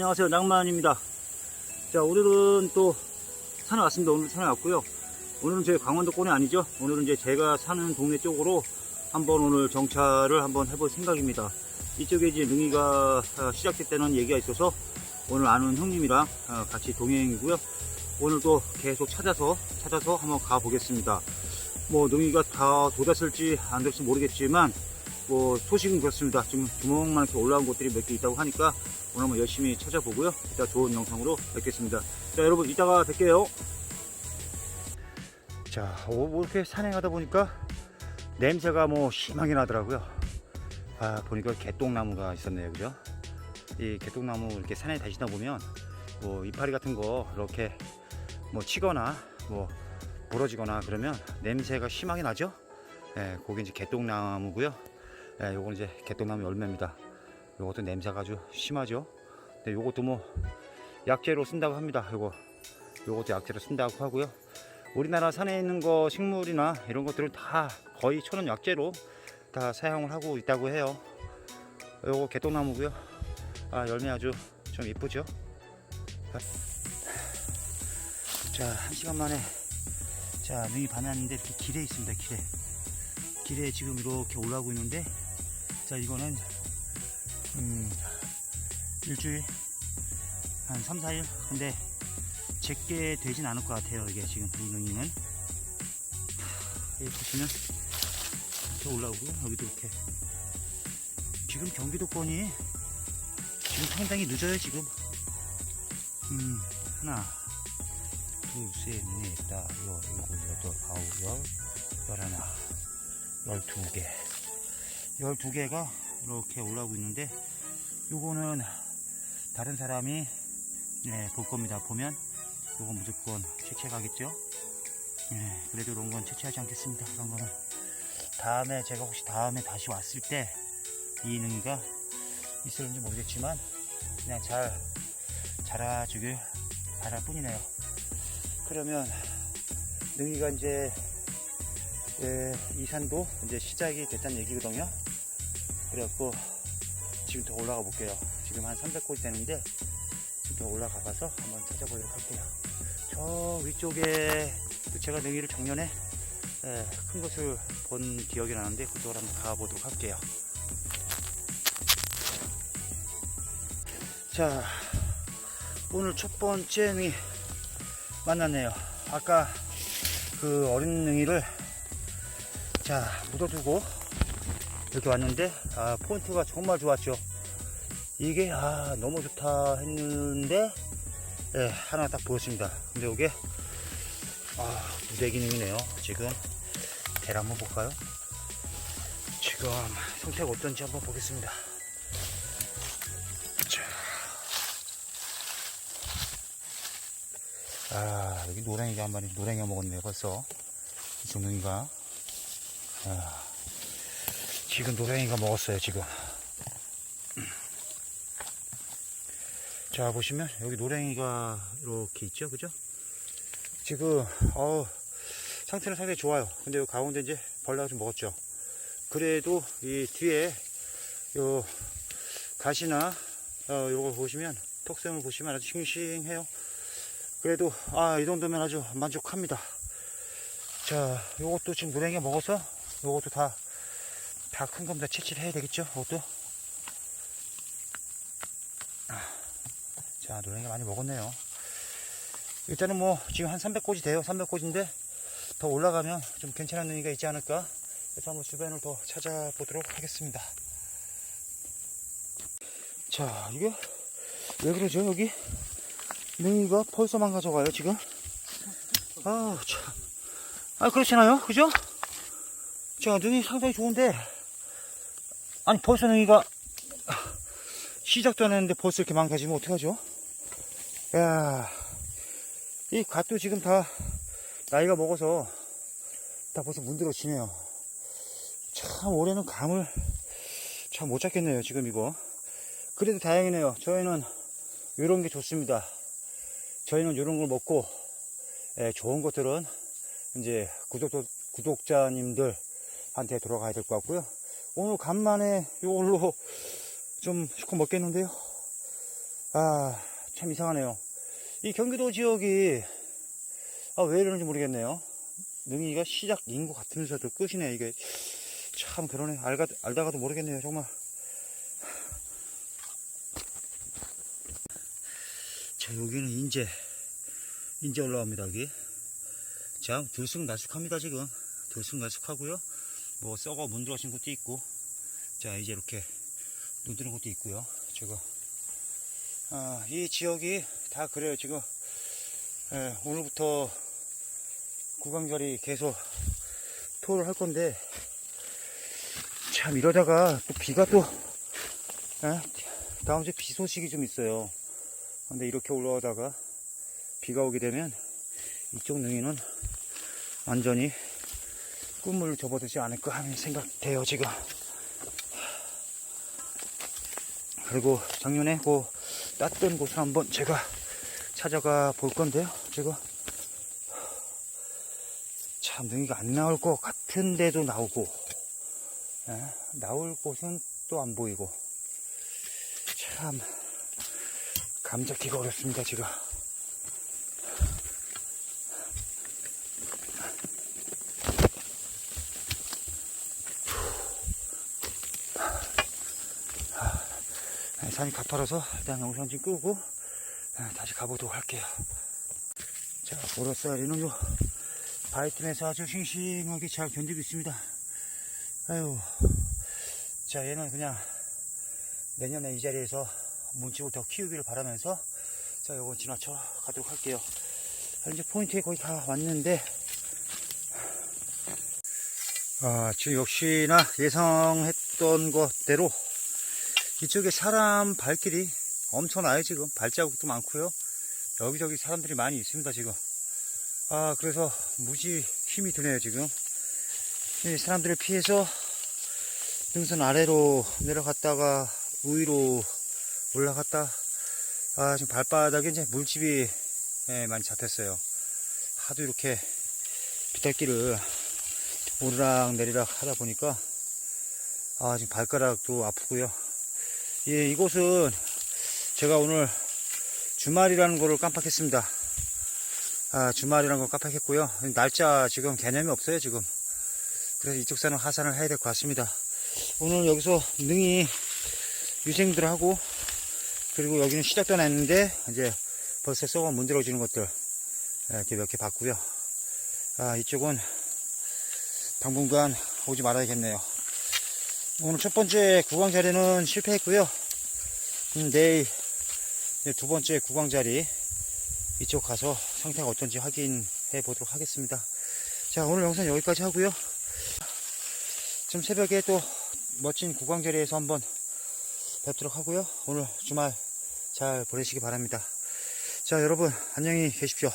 안녕하세요. 낭만입니다. 자 오늘은 또 산에 왔습니다. 오늘 산에 왔고요. 오늘은 제 강원도권이 아니죠? 오늘은 이제 제가 사는 동네 쪽으로 한번 오늘 정차를 한번 해볼 생각입니다. 이쪽에 이제 능이가 아, 시작됐다는 얘기가 있어서 오늘 아는 형님이랑 아, 같이 동행이고요. 오늘도 계속 찾아서 찾아서 한번 가보겠습니다. 뭐 능이가 다 돋았을지 안 될지 모르겠지만 뭐 소식은 그렇습니다 지금 주먹만 이렇게 올라온 곳들이 몇 개 있다고 하니까 오늘 한번 열심히 찾아보고요. 이따 좋은 영상으로 뵙겠습니다. 자, 여러분, 이따가 뵐게요. 자, 오- 뭐 이렇게 산행하다 보니까 냄새가 뭐 심하게 나더라고요. 아, 보니까 개똥나무가 있었네요. 그죠? 이 개똥나무 이렇게 산에 다시다 보면 뭐 이파리 같은 거 이렇게 뭐 치거나 뭐 부러지거나 그러면 냄새가 심하게 나죠? 예, 그게 이제 개똥나무고요. 예, 요건 이제 개똥나무 열매입니다. 요것도 냄새가 아주 심하죠. 근데 요것도 뭐 약재로 쓴다고 합니다. 요거 요것도 약재로 쓴다고 하고요. 우리나라 산에 있는 거 식물이나 이런 것들은 다 거의 천연 약재로 다 사용을 하고 있다고 해요. 요거 개똥나무고요. 아 열매 아주 좀 이쁘죠. 자 한 시간 만에 자 눈이 반았는데 이렇게 길에 있습니다. 길에 길에 지금 이렇게 올라오고 있는데 자 이거는 음, 일주일 한 3, 4일? 근데 제게 되진 않을 것 같아요 이게 지금 이 능이는. 하, 여기 보시면 이렇게 올라오고요 여기도 이렇게. 지금 경기도권이 지금 상당히 늦어요 지금. 음 하나 둘셋넷 다섯 일곱 여덟 아홉 열 열하나 열두 개 열두 개가 이렇게 올라오고 있는데 요거는 다른 사람이 네, 볼 겁니다. 보면 요거 무조건 채취하겠죠? 네, 그래도 이런 건 채취하지 않겠습니다. 이런 거는. 다음에 제가 혹시 다음에 다시 왔을 때 이 능이가 있을지 모르겠지만 그냥 잘 자라주길 바랄 뿐이네요. 그러면 능이가 이제 예, 이 산도 이제 시작이 됐다는 얘기거든요 그래갖고 지금 더 올라가 볼게요. 지금 한 300골 되는데 지금 더 올라가 가서 한번 찾아보도록 할게요. 저 위쪽에 제가 능이를 작년에 예, 큰 것을 본 기억이 나는데 그쪽으로 한번 가보도록 할게요. 자, 오늘 첫 번째 능이 만났네요. 아까 그 어린 능이를 자 묻어두고 이렇게 왔는데 아 포인트가 정말 좋았죠. 이게 아 너무 좋다 했는데 예, 하나 딱 보였습니다. 근데 이게 아 무대기능이네요. 지금 대를 한번 볼까요? 지금 상태가 어떤지 한번 보겠습니다. 자. 아 여기 노랭이가 한 마리 노랭이가 먹었네요 벌써. 이 종능이가. 아. 지금 노랭이가 먹었어요 지금. 자 보시면 여기 노랭이가 이렇게 있죠 그죠? 지금 어 상태는 상당히 좋아요. 근데 요 가운데 이제 벌레가 좀 먹었죠. 그래도 이 뒤에 요 가시나 어 요거 보시면 턱샘을 보시면 아주 싱싱해요. 그래도 아 이 정도면 아주 만족합니다. 자 요것도 지금 노랭이가 먹어서 요것도 다 다 큰 겁니다. 채취를 해야 되겠죠? 그것도. 아, 자, 노랭이가 많이 먹었네요. 일단은 뭐, 지금 한 300꼬지 돼요. 300꼬지인데, 더 올라가면 좀 괜찮은 능이가 있지 않을까? 그래서 한번 주변을 더 찾아보도록 하겠습니다. 자, 이게, 왜 그러죠, 여기? 능이가 벌써 망가져가요, 지금? 아 참. 아, 그렇잖아요? 그죠? 자, 능이 상당히 좋은데, 아니 벌써 능이가 시작도 안 했는데 벌써 이렇게 망가지면 어떡하죠? 야, 이 갓도 지금 다 나이가 먹어서 다 벌써 문드러지네요. 참 올해는 감을 참 못 잡겠네요 지금 이거. 그래도 다행이네요. 저희는 이런 게 좋습니다. 저희는 이런 걸 먹고 예, 좋은 것들은 이제 구독, 구독자님들한테 돌아가야 될 것 같고요. 오늘 간만에 이걸로 좀 시커 먹겠는데요. 아, 참 이상하네요. 이 경기도 지역이, 아, 왜 이러는지 모르겠네요. 능이가 시작인 것 같으면서도 끝이네, 이게. 참, 그러네. 알가, 알다가도 모르겠네요, 정말. 자, 여기는 인제, 인제 올라옵니다, 여기. 자, 들쑥날쑥합니다, 지금. 들쑥날쑥하고요. 뭐, 썩어 문드러진 것도 있고. 자, 이제 이렇게 눈 뜨는 것도 있고요. 지금. 아, 이 지역이 다 그래요, 지금. 예, 오늘부터 구강절이 계속 토를 할 건데, 참, 이러다가 또 비가 또, 예, 다음 주에 비 소식이 좀 있어요. 근데 이렇게 올라오다가 비가 오게 되면 이쪽 능이는 완전히 꿈을 접어들지 않을까 하는 생각돼요, 지금. 그리고 작년에 그 땄던 곳을 한번 제가 찾아가 볼 건데요. 지금 참 능이가 안 나올 것 같은데도 나오고 예, 나올 곳은 또 안 보이고 참 감잡기가 어렵습니다 지금 산이 가파라서 일단 영상 좀 끄고 네, 다시 가보도록 할게요. 자, 보라쌀이는 요 바이튼에서 아주 싱싱하게 잘 견디고 있습니다. 아유, 자, 얘는 그냥 내년에 이 자리에서 문치고 더 키우기를 바라면서 자, 요건 지나쳐 가도록 할게요. 자, 이제 포인트에 거의 다 왔는데 아, 지금 역시나 예상했던 것대로 이쪽에 사람 발길이 엄청나요 지금? 발자국도 많고요. 여기저기 사람들이 많이 있습니다 지금. 아 그래서 무지 힘이 드네요 지금. 이 사람들을 피해서 등선 아래로 내려갔다가 위로 올라갔다. 아 지금 발바닥에 이제 물집이 예, 많이 잡혔어요. 하도 이렇게 비탈길을 오르락 내리락 하다 보니까 아 지금 발가락도 아프고요 예, 이곳은 제가 오늘 주말이라는 거를 깜빡했습니다. 아, 주말이라는 걸 깜빡했고요. 날짜 지금 개념이 없어요, 지금. 그래서 이쪽 산은 하산을 해야 될 것 같습니다. 오늘 여기서 능이 유생들 하고, 그리고 여기는 시작도 안 했는데, 이제 벌써 썩어 문드러지는 것들, 이렇게 몇 개 봤고요. 아, 이쪽은 당분간 오지 말아야겠네요. 오늘 첫 번째 구강 자리는 실패했고요. 음, 내일 두 번째 구강 자리 이쪽 가서 상태가 어떤지 확인해 보도록 하겠습니다. 자, 오늘 영상 여기까지 하고요. 지금 새벽에 또 멋진 구강 자리에서 한번 뵙도록 하고요. 오늘 주말 잘 보내시기 바랍니다. 자, 여러분 안녕히 계십시오.